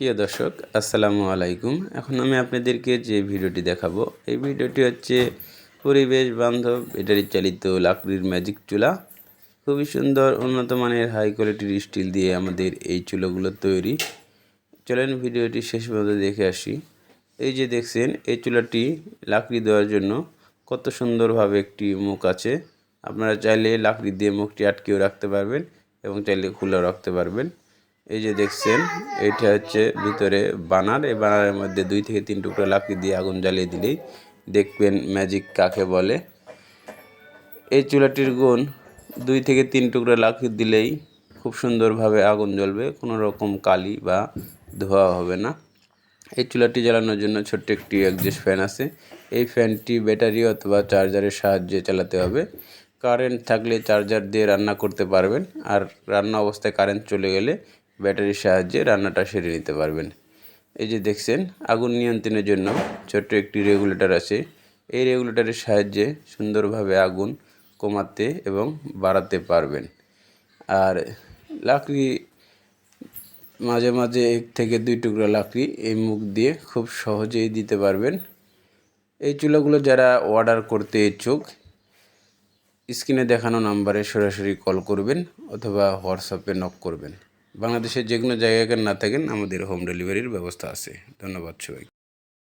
প্রিয় দর্শক, আসসালামু আলাইকুম। এখন আমি আপনাদেরকে যে ভিডিওটি দেখাবো, এই ভিডিওটি হচ্ছে পরিবেশ বান্ধব ব্যাটারি চালিত লাকড়ির ম্যাজিক চুলা। খুবই সুন্দর, উন্নত মানের, হাই কোয়ালিটির স্টিল দিয়ে আমাদের এই চুলাগুলো তৈরি। চলেন ভিডিওটি শেষ পর্যন্ত দেখে আসি। এই যে দেখছেন, এই চুলাটি লাকড়ি দেওয়ার জন্য কত সুন্দরভাবে একটি মুখ আছে। আপনারা চাইলে লাকড়ি দিয়ে মুখটি আটকেও রাখতে পারবেন এবং চাইলে খুলেও রাখতে পারবেন। এই যে দেখছেন, এটা হচ্ছে ভিতরে বানার এই বানারের মধ্যে দুই থেকে তিন টুকরো লাকড়ি দিয়ে আগুন জ্বালিয়ে দিলেই দেখবেন ম্যাজিক কাকে বলে। এই চুলাটির গুণ দুই থেকে তিন টুকরো লাকড়ি দিলেই খুব সুন্দরভাবে আগুন জ্বলবে, কোনো রকম কালি বা ধোয়া হবে না। এই চুলাটি জ্বালানোর জন্য ছোট্ট একটি একজস্ট ফ্যান আছে। এই ফ্যানটি ব্যাটারি অথবা চার্জারের সাহায্যে চালাতে হবে। কারেন্ট থাকলে চার্জার দিয়ে রান্না করতে পারবেন। আর রান্না অবস্থায় কারেন্ট চলে গেলে ব্যাটারির সাহায্যে রান্নাটা সেরে নিতে পারবেন। এই যে দেখছেন, আগুন নিয়ন্ত্রণের জন্য ছোট্ট একটি রেগুলেটর আছে। এই রেগুলেটরের সাহায্যে সুন্দরভাবে আগুন কমাতে এবং বাড়াতে পারবেন। আর লাকড়ি, মাঝে মাঝে এক থেকে দুই টুকরো লাকড়ি এই মুখ দিয়ে খুব সহজেই দিতে পারবেন। এই চুলাগুলো যারা অর্ডার করতে ইচ্ছুক, স্ক্রিনে দেখানো নাম্বারে সরাসরি কল করবেন অথবা হোয়াটসঅ্যাপে নক করবেন। বাংলাদেশের যে কোনো জায়গায় না থাকেন আমাদের হোম ডেলিভারির ব্যবস্থা আছে। ধন্যবাদ সবাই